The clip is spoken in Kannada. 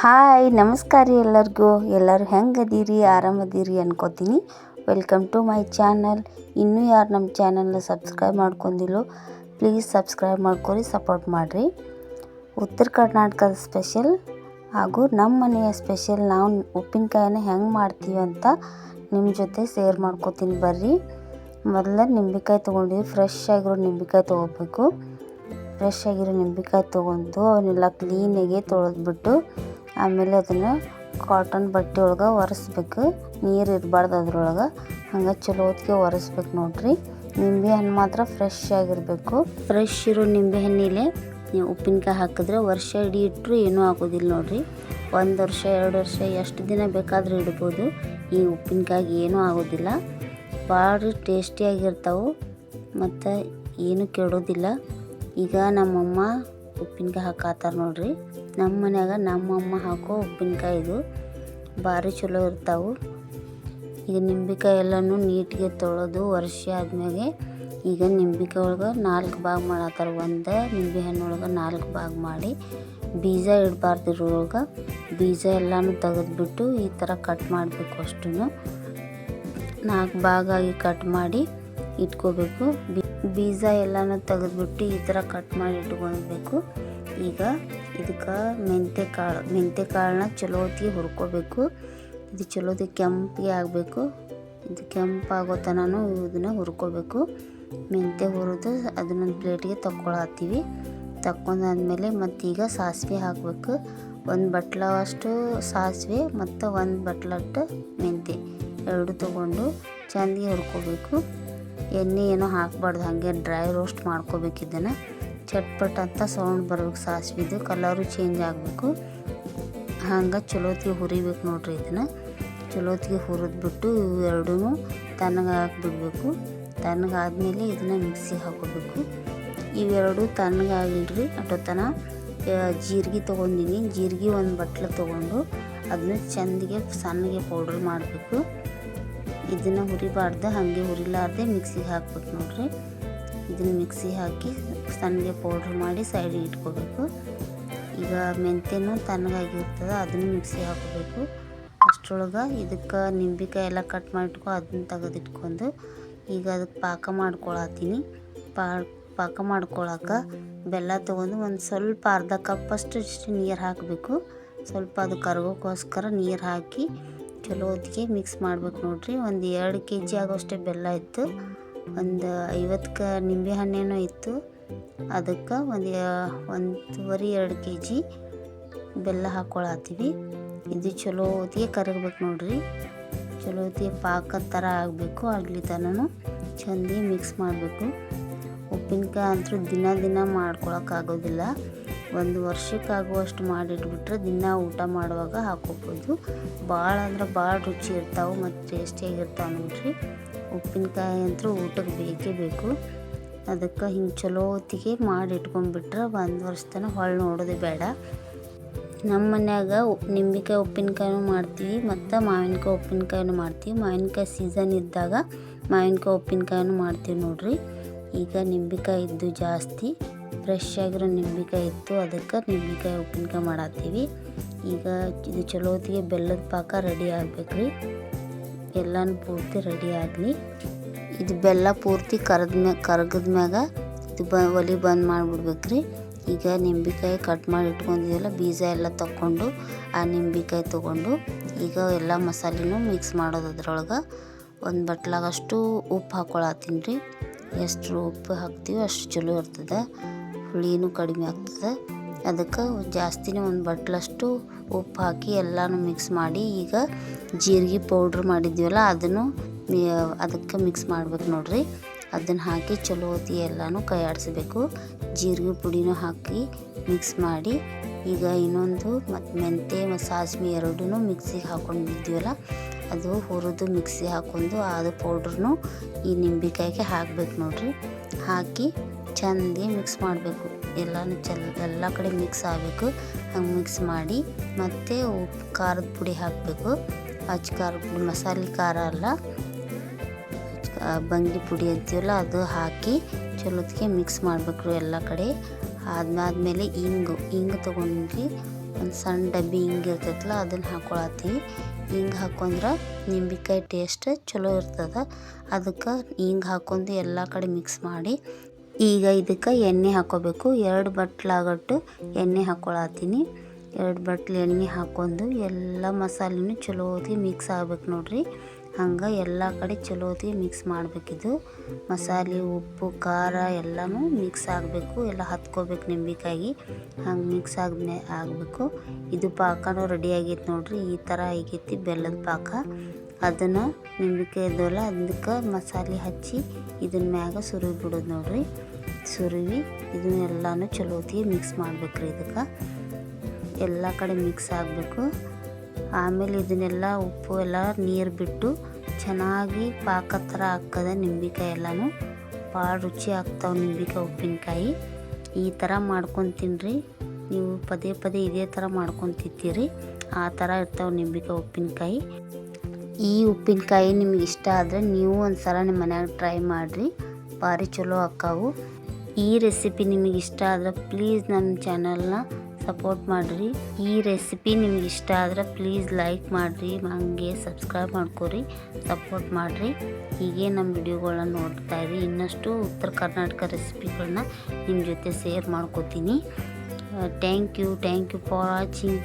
ಹಾಯ್, ನಮಸ್ಕಾರ ರೀ ಎಲ್ಲರಿಗೂ. ಎಲ್ಲರೂ ಹೆಂಗೆ ಅದೀರಿ? ಆರಾಮದೀರಿ ಅನ್ಕೋತೀನಿ. ವೆಲ್ಕಮ್ ಟು ಮೈ ಚಾನಲ್ ಇನ್ನೂ ಯಾರು ನಮ್ಮ ಚಾನಲ್ನ ಸಬ್ಸ್ಕ್ರೈಬ್ ಮಾಡ್ಕೊಂಡಿಲ್ಲೋ ಪ್ಲೀಸ್ ಸಬ್ಸ್ಕ್ರೈಬ್ ಮಾಡ್ಕೊರಿ ಸಪೋರ್ಟ್ ಮಾಡಿರಿ. ಉತ್ತರ ಕರ್ನಾಟಕದ ಸ್ಪೆಷಲ್ ಹಾಗೂ ನಮ್ಮ ಮನೆಯ ಸ್ಪೆಷಲ್ ನಾವು ಉಪ್ಪಿನಕಾಯನ್ನ ಹೆಂಗೆ ಮಾಡ್ತೀವಿ ಅಂತ ನಿಮ್ಮ ಜೊತೆ ಶೇರ್ ಮಾಡ್ಕೋತೀನಿ ಬರ್ರಿ. ಮೊದಲ ನಿಂಬೆಕಾಯಿ ತೊಗೊಂಡಿದ್ವಿ ಫ್ರೆಶ್ ಆಗಿರೋ ನಿಂಬೆಕಾಯಿ ತೊಗೋಬೇಕು. ಫ್ರೆಶ್ ಆಗಿರೋ ನಿಂಬೆಕಾಯಿ ತೊಗೊಂಡು ಅವನ್ನೆಲ್ಲ ಕ್ಲೀನಾಗಿ ತೊಳೆದ್ಬಿಟ್ಟು ಆಮೇಲೆ ಅದನ್ನು ಕಾಟನ್ ಬಟ್ಟೆ ಒಳಗೆ ಒರೆಸ್ಬೇಕು. ನೀರು ಇರಬಾರ್ದು ಅದ್ರೊಳಗೆ. ಹಂಗೆ ಚಲೋ ಹೊತ್ತಿಗೆ ಒರೆಸ್ಬೇಕು ನೋಡ್ರಿ. ನಿಂಬೆ ಹಣ್ಣು ಮಾತ್ರ ಫ್ರೆಶ್ ಆಗಿರಬೇಕು. ಫ್ರೆಶ್ ಇರೋ ನಿಂಬೆ ಹಣ್ಣಿಲೆ ನೀವು ಉಪ್ಪಿನಕಾಯಿ ಹಾಕಿದ್ರೆ ವರ್ಷ ಇಡೀ ಇಟ್ಟರು ಏನೂ ಆಗೋದಿಲ್ಲ ನೋಡ್ರಿ. ಒಂದು ವರ್ಷ, ಎರಡು ವರ್ಷ ಎಷ್ಟು ದಿನ ಬೇಕಾದರೂ ಇಡ್ಬೋದು. ಈ ಉಪ್ಪಿನಕಾಯಿಗೆ ಏನೂ ಆಗೋದಿಲ್ಲ. ಭಾಳ ಟೇಸ್ಟಿಯಾಗಿರ್ತಾವೆ ಮತ್ತು ಏನೂ ಕೆಡೋದಿಲ್ಲ. ಈಗ ನಮ್ಮಮ್ಮ ಉಪ್ಪಿನಕಾಯಿ ಹಾಕಾತಾರ ನೋಡ್ರಿ. ನಮ್ಮ ಮನ್ಯಾಗ ನಮ್ಮಮ್ಮ ಹಾಕೋ ಉಪ್ಪಿನಕಾಯಿ ಇದು ಭಾರಿ ಚಲೋ ಇರ್ತಾವೆ. ಈಗ ನಿಂಬೆಕಾಯಿ ಎಲ್ಲನೂ ನೀಟ್ಗೆ ತೊಳೆದು ವರ್ಷ ಆದ್ಮೇಲೆ ಈಗ ನಿಂಬೆಕಾಯಿ ಒಳಗೆ ನಾಲ್ಕು ಭಾಗ ಮಾಡತ್ತಾರ. ಒಂದು ನಿಂಬೆ ಹಣ್ಣೊಳಗೆ ನಾಲ್ಕು ಭಾಗ ಮಾಡಿ ಬೀಜ ಇಡಬಾರ್ದು ಬೀಜ ಎಲ್ಲನೂ ತೆಗೆದುಬಿಟ್ಟು ಈ ಥರ ಕಟ್ ಮಾಡಬೇಕು ಅಷ್ಟು ನಾಲ್ಕು ಭಾಗ ಆಗಿ ಕಟ್ ಮಾಡಿ ಇಟ್ಕೋಬೇಕು. ಬೀಜ ಎಲ್ಲನೂ ತೆಗೆದ್ಬಿಟ್ಟು ಈ ಥರ ಕಟ್ ಮಾಡಿ ಇಟ್ಕೊಳ್ಬೇಕು. ಈಗ ಇದಕ್ಕೆ ಮೆಂತ್ಯ ಕಾಳು ಮೆಂತ್ಯ ಕಾಳನ್ನ ಚಲೋ ಹೊತ್ತಿಗೆ ಹುರ್ಕೋಬೇಕು. ಇದು ಚಲೋದಿ ಕೆಂಪಿಗೆ ಆಗಬೇಕು. ಇದು ಕೆಂಪಾಗೋ ತನಕ ಇದನ್ನ ಹುರ್ಕೋಬೇಕು. ಮೆಂತ್ಯ ಹುರಿದು ಅದನ್ನೊಂದು ಪ್ಲೇಟಿಗೆ ತಗೊಳತ್ತೀವಿ ತಕ್ಕೊಂಡಾದ್ಮೇಲೆ ಮತ್ತೀಗ ಸಾಸಿವೆ ಹಾಕಬೇಕು. ಒಂದು ಬಟ್ಲವಷ್ಟು ಸಾಸಿವೆ ಮತ್ತು ಒಂದು ಬಟ್ಲಟ್ಟು ಮೆಂತ್ಯ ಎರಡು ತೊಗೊಂಡು ಚೆಂದಿಗೆ ಹುರ್ಕೋಬೇಕು. ಎಣ್ಣೆ ಏನು ಹಾಕ್ಬಾರ್ದು, ಹಾಗೆ ಡ್ರೈ ರೋಸ್ಟ್ ಮಾಡ್ಕೋಬೇಕು ಇದನ್ನು ಚಟ್ಪಟ್ ಅಂತ ಸೌಂಡ್ ಬರ್ಬೇಕು, ಸಾಸಿವೆದು ಕಲರು ಚೇಂಜ್ ಆಗಬೇಕು. ಹಂಗೆ ಚಲೋತ್ತಿಗೆ ಹುರಿಬೇಕು ನೋಡ್ರಿ ಇದನ್ನು. ಚಲೋತ್ತಿಗೆ ಹುರಿದ್ಬಿಟ್ಟು ಎರಡೂ ತಣ್ಣಗೆ ಹಾಕ್ಬಿಡ್ಬೇಕು. ಆದಮೇಲೆ ಇದನ್ನು ಮಿಕ್ಸಿಗೆ ಹಾಕೋಬೇಕು. ಇವೆರಡು ತಣ್ಣಗಾಗಿಲ್ರಿ ಅಟೋತನ ಜೀರಿಗೆ ತೊಗೊಂಡಿನಿ. ಜೀರಿಗೆ ಒಂದು ಬಟ್ಲು ತೊಗೊಂಡು ಅದನ್ನ ಚೆಂದಿಗೆ, ಸಣ್ಣಗೆ ಪೌಡ್ರ್ ಮಾಡಬೇಕು. ಇದನ್ನು ಹುರಿಬಾರ್ದು, ಹಾಗೆ ಹುರಿಲಾರ್ದೆ ಮಿಕ್ಸಿಗೆ ಹಾಕ್ಬೇಕು ನೋಡ್ರಿ. ಇದನ್ನು ಮಿಕ್ಸಿಗೆ ಹಾಕಿ ಸಣ್ಣಗೆ ಪೌಡ್ರ್ ಮಾಡಿ ಸೈಡಿಗೆ ಇಟ್ಕೋಬೇಕು. ಈಗ ಮೆಂತ್ಯನೂ ತಣ್ಣಗಾಗಿರ್ತದೆ, ಅದನ್ನು ಮಿಕ್ಸಿಗೆ ಹಾಕೋಬೇಕು. ಅಷ್ಟರೊಳಗೆ ಇದಕ್ಕೆ ನಿಂಬೆಕಾಯಿ ಎಲ್ಲ ಕಟ್ ಮಾಡಿಟ್ಕೊ, ಅದನ್ನ ತೆಗೆದಿಟ್ಕೊಂಡು ಈಗ ಅದಕ್ಕೆ ಪಾಕ ಮಾಡ್ಕೊಳತ್ತೀನಿ. ಪಾ, ಪಾಕ ಮಾಡ್ಕೊಳಕ್ಕೆ ಬೆಲ್ಲ ತೊಗೊಂಡು ಒಂದು ಸ್ವಲ್ಪ ಅರ್ಧ ಕಪ್ಪಷ್ಟು ಇಷ್ಟು ನೀರು ಹಾಕಬೇಕು. ಸ್ವಲ್ಪ ಅದು ಕರಗೋಕ್ಕೋಸ್ಕರ ನೀರು ಹಾಕಿ ಚಲೋ ಹೊತ್ತಿಗೆ ಮಿಕ್ಸ್ ಮಾಡ್ಬೇಕು ನೋಡ್ರಿ. ಒಂದು ಎರಡು ಕೆ ಜಿ ಆಗೋಷ್ಟೇ ಬೆಲ್ಲ ಇತ್ತು. ಒಂದು ಐವತ್ತು ನಿಂಬೆ ಹಣ್ಣೇನೋ ಇತ್ತು. ಅದಕ್ಕೆ ಒಂದು ಒಂದೂವರೆ ಎರಡು ಕೆ ಜಿ ಬೆಲ್ಲ ಹಾಕ್ಕೊಳತ್ತೀವಿ ಇದು ಚಲೋ ಹೊತ್ತಿಗೆ ಕರಗಬೇಕು ನೋಡ್ರಿ. ಚಲೋ ಹೊತ್ತಿಗೆ ಪಾಕ ಥರ ಆಗಬೇಕು, ಆಗಲಿ ತನೂ ಚಂದಿ ಮಿಕ್ಸ್ ಮಾಡಬೇಕು. ಉಪ್ಪಿನಕಾಯಿ ಅಂತೂ ದಿನ ದಿನ ಮಾಡ್ಕೊಳಕ್ಕಾಗೋದಿಲ್ಲ ಒಂದು ವರ್ಷಕ್ಕಾಗುವಷ್ಟು ಮಾಡಿಟ್ಬಿಟ್ರೆ ದಿನ ಊಟ ಮಾಡುವಾಗ ಹಾಕೋಬೋದು. ಭಾಳ ಅಂದ್ರೆ ಭಾಳ ರುಚಿ ಇರ್ತಾವೆ ಮತ್ತು ಟೇಸ್ಟಿಯಾಗಿರ್ತಾವೆ ನೋಡ್ರಿ. ಉಪ್ಪಿನಕಾಯಿ ಅಂತೂ ಊಟಕ್ಕೆ ಬೇಕೇ ಬೇಕು. ಅದಕ್ಕೆ ಹಿಂಗೆ ಚಲೋ ಹೊತ್ತಿಗೆ ಮಾಡಿ ಇಟ್ಕೊಂಡ್ಬಿಟ್ರೆ ಒಂದು ವರ್ಷ ತನಕ ಹೊಳ್ ನೋಡೋದೇ ಬೇಡ. ನಮ್ಮ ಮನ್ಯಾಗ ನಿಂಬೆಕಾಯಿ ಉಪ್ಪಿನಕಾಯಿನೂ ಮಾಡ್ತೀವಿ ಮತ್ತು ಮಾವಿನಕಾಯಿ ಉಪ್ಪಿನಕಾಯಿನೂ ಮಾಡ್ತೀವಿ. ಮಾವಿನಕಾಯಿ ಸೀಸನ್ ಇದ್ದಾಗ ಮಾವಿನಕಾಯಿ ಉಪ್ಪಿನಕಾಯಿನೂ ಮಾಡ್ತೀವಿ ನೋಡಿರಿ. ಈಗ ನಿಂಬೆಕಾಯಿ ಇದ್ದು ಜಾಸ್ತಿ. ಫ್ರೆಶ್ ಆಗಿರೋ ನಿಂಬೆಕಾಯಿ ಇತ್ತು. ಅದಕ್ಕೆ ನಿಂಬೆಕಾಯಿ ಉಪ್ಪಿನಕಾಯಿ ಮಾಡತ್ತೀವಿ. ಈಗ ಇದು ಚಲೋ ಹೊತ್ತಿಗೆ ಬೆಲ್ಲದ ಪಾಕ ರೆಡಿ ಆಗ್ಬೇಕ್ರಿ. ಎಲ್ಲನೂ ಪೂರ್ತಿ ರೆಡಿ ಆಗಲಿ. ಇದು ಬೆಲ್ಲ ಪೂರ್ತಿ ಕರ್ದ ಮ್ಯಾಗ ಇದು ಬ, ಒಲಿ ಬಂದ್ ಮಾಡಿಬಿಡ್ಬೇಕ್ರಿ. ಈಗ ನಿಂಬೆಕಾಯಿ ಕಟ್ ಮಾಡಿ ಇಟ್ಕೊಂಡಿದ್ದೆಲ್ಲ ಬೀಜ ಎಲ್ಲ ತಗೊಂಡು ಆ ನಿಂಬೆಕಾಯಿ ತೊಗೊಂಡು ಈಗ ಎಲ್ಲ ಮಸಾಲೆನೂ ಮಿಕ್ಸ್ ಮಾಡೋದು ಅದ್ರೊಳಗೆ. ಒಂದು ಬಟ್ಲಾಗಷ್ಟು ಉಪ್ಪು ಹಾಕ್ಕೊಳತ್ತೀನಿ ರೀ. ಎಷ್ಟು ಉಪ್ಪು ಹಾಕ್ತೀವಿ ಅಷ್ಟು ಚಲೋ ಇರ್ತದೆ. ಹುಳಿನೂ ಕಡಿಮೆ ಆಗ್ತದೆ. ಅದಕ್ಕೆ ಜಾಸ್ತಿನೇ ಒಂದು ಬಟ್ಲಷ್ಟು ಉಪ್ಪು ಹಾಕಿ ಎಲ್ಲನೂ ಮಿಕ್ಸ್ ಮಾಡಿ ಈಗ ಜೀರಿಗೆ ಪೌಡ್ರ್ ಮಾಡಿದ್ದೀವಲ್ಲ ಅದನ್ನು ಅದಕ್ಕೆ ಮಿಕ್ಸ್ ಮಾಡ್ಬೇಕು ನೋಡ್ರಿ. ಅದನ್ನು ಹಾಕಿ ಚಲೋ ಹೊತ್ತಿ ಎಲ್ಲನೂ ಕೈ ಆಡಿಸ್ಬೇಕು ಜೀರಿಗೆ ಪುಡಿನೂ ಹಾಕಿ ಮಿಕ್ಸ್ ಮಾಡಿ ಈಗ ಇನ್ನೊಂದು ಮತ್ತು ಮೆಂತೆ ಮತ್ತು ಸಾಸ್ಮಿ ಎರಡೂ ಮಿಕ್ಸಿಗೆ ಹಾಕೊಂಡಿದ್ದೀವಲ್ಲ ಅದು ಹುರಿದು ಮಿಕ್ಸಿ ಹಾಕೊಂಡು ಅದು ಪೌಡ್ರನ್ನು ಈ ನಿಂಬೆಕಾಯಿಗೆ ಹಾಕ್ಬೇಕು ನೋಡ್ರಿ. ಹಾಕಿ ಚೆಂದ ಮಿಕ್ಸ್ ಮಾಡಬೇಕು. ಎಲ್ಲನೂ ಚೆಲ್, ಎಲ್ಲ ಕಡೆ ಮಿಕ್ಸ್ ಆಗಬೇಕು. ಹಂಗೆ ಮಿಕ್ಸ್ ಮಾಡಿ ಮತ್ತು ಉಪ್ಪು, ಖಾರದ ಪುಡಿ ಹಾಕಬೇಕು. ಅಚ್ಚ ಖಾರದ ಪುಡಿ, ಮಸಾಲೆ ಖಾರ ಅಲ್ಲ. ಬಂಗಿ ಪುಡಿ ಅಂತೀವಲ್ಲ, ಅದು ಹಾಕಿ ಚಲೋತ್ಗೆ ಮಿಕ್ಸ್ ಮಾಡಬೇಕು ಎಲ್ಲ ಕಡೆ. ಅದಾದ್ಮೇಲೆ ಇಂಗು ಇಂಗು ತೊಗೊಂಡು ಒಂದು ಸಣ್ಣ ಡಬ್ಬಿ ಹಿಂಗೆ ಇರ್ತೈತಲ್ಲ, ಅದನ್ನು ಹಾಕೊಳತ್ತೀವಿ. ಹಿಂಗೆ ಹಾಕೊಂಡ್ರೆ ನಿಂಬೆಕಾಯಿ ಟೇಸ್ಟ್ ಚಲೋ ಇರ್ತದೆ. ಅದಕ್ಕೆ ಹಿಂಗೆ ಹಾಕೊಂಡು ಎಲ್ಲ ಕಡೆ ಮಿಕ್ಸ್ ಮಾಡಿ ಈಗ ಇದಕ್ಕೆ ಎಣ್ಣೆ ಹಾಕೋಬೇಕು. ಎರಡು ಬಟ್ಲಾಗಟ್ಟು ಎಣ್ಣೆ ಹಾಕೊಳತ್ತೀನಿ. ಎರಡು ಬಟ್ಲು ಎಣ್ಣೆ ಹಾಕೊಂಡು ಎಲ್ಲ ಮಸಾಲೆನೂ ಚಲೋ ಹೊತ್ತಿಗೆ ಮಿಕ್ಸ್ ಆಗ್ಬೇಕು ನೋಡ್ರಿ. ಹಂಗೆ ಎಲ್ಲ ಕಡೆ ಚಲೋ ಹೋಗಿ ಮಿಕ್ಸ್ ಮಾಡಬೇಕಿದು. ಮಸಾಲೆ, ಉಪ್ಪು, ಖಾರ ಎಲ್ಲನೂ ಮಿಕ್ಸ್ ಆಗಬೇಕು. ಎಲ್ಲ ಹತ್ಕೋಬೇಕು ನಿಂಬಿಕಾಯಿ ಹಂಗೆ ಮಿಕ್ಸ್ ಆದ್ಮೇ ಆಗಬೇಕು. ಇದು ಪಾಕನೂ ರೆಡಿ ಆಗೈತೆ ನೋಡ್ರಿ. ಈ ಥರ ಆಗೈತಿ ಬೆಲ್ಲದ ಪಾಕ. ಅದನ್ನು ನಿಂಬಿಕಾಯಿ ಇದ್ದವಲ್ಲ ಅದಕ್ಕೆ ಮಸಾಲೆ ಹಚ್ಚಿ ಇದನ್ನ ಮ್ಯಾಗ ಸುರಿವಿ ಬಿಡೋದು ನೋಡ್ರಿ. ಸುರಿವಿ ಇದನ್ನೆಲ್ಲನೂ ಚಲೋ ಹೊತ್ತಿಗೆ ಮಿಕ್ಸ್ ಮಾಡ್ಬೇಕ್ರಿ ಇದಕ್ಕೆ. ಎಲ್ಲ ಕಡೆ ಮಿಕ್ಸ್ ಆಗಬೇಕು. ಆಮೇಲೆ ಇದನ್ನೆಲ್ಲ ಉಪ್ಪು ಎಲ್ಲ ನೀರು ಬಿಟ್ಟು ಚೆನ್ನಾಗಿ ಪಾಕ ಥರ ಹಾಕದ ನಿಂಬೆಕಾಯಿ ಎಲ್ಲಾನು. ಭಾಳ ರುಚಿ ಆಗ್ತಾವೆ ನಿಂಬೆಕಾಯಿ, ಉಪ್ಪಿನಕಾಯಿ. ಈ ಥರ ಮಾಡ್ಕೊಂಡು ತಿನ್ನಿರಿ ನೀವು ಪದೇ ಪದೇ ಇದೇ ಥರ ಮಾಡ್ಕೊಂಡು ತಿಂತೀರಿ ಆ ಥರ ಇರ್ತಾವೆ ನಿಂಬೆಕಾಯಿ, ಉಪ್ಪಿನಕಾಯಿ. ಈ ಉಪ್ಪಿನಕಾಯಿ ನಿಮ್ಗೆ ಇಷ್ಟ ಆದರೆ ನೀವು ಒಂದು ಸಲ ನಿಮ್ಮ ಮನ್ಯಾಗ ಟ್ರೈ ಮಾಡಿರಿ. ಭಾರಿ ಚಲೋ ಆಕ್ಕಾವು ಈ ರೆಸಿಪಿ ನಿಮಗೆ ಇಷ್ಟ ಆದ್ರೆ ಪ್ಲೀಸ್ ನಮ್ಮ ಚಾನಲ್ನ ಸಪೋರ್ಟ್ ಮಾಡಿರಿ. ಈ ರೆಸಿಪಿ ನಿಮ್ಗೆ ಇಷ್ಟ ಆದ್ರೆ ಪ್ಲೀಸ್ ಲೈಕ್ ಮಾಡಿರಿ, ಹಂಗೆ ಸಬ್ಸ್ಕ್ರೈಬ್ ಮಾಡ್ಕೊರಿ ಸಪೋರ್ಟ್ ಮಾಡಿರಿ. ಹೀಗೆ ನಮ್ಮ ವಿಡಿಯೋಗಳನ್ನ ನೋಡ್ತಾ ಇರಿ. ಇನ್ನಷ್ಟು ಉತ್ತರ ಕರ್ನಾಟಕ ರೆಸಿಪಿಗಳನ್ನ ನಿಮ್ಮ ಜೊತೆ ಶೇರ್ ಮಾಡ್ಕೋತೀನಿ. Thank you thank you for watching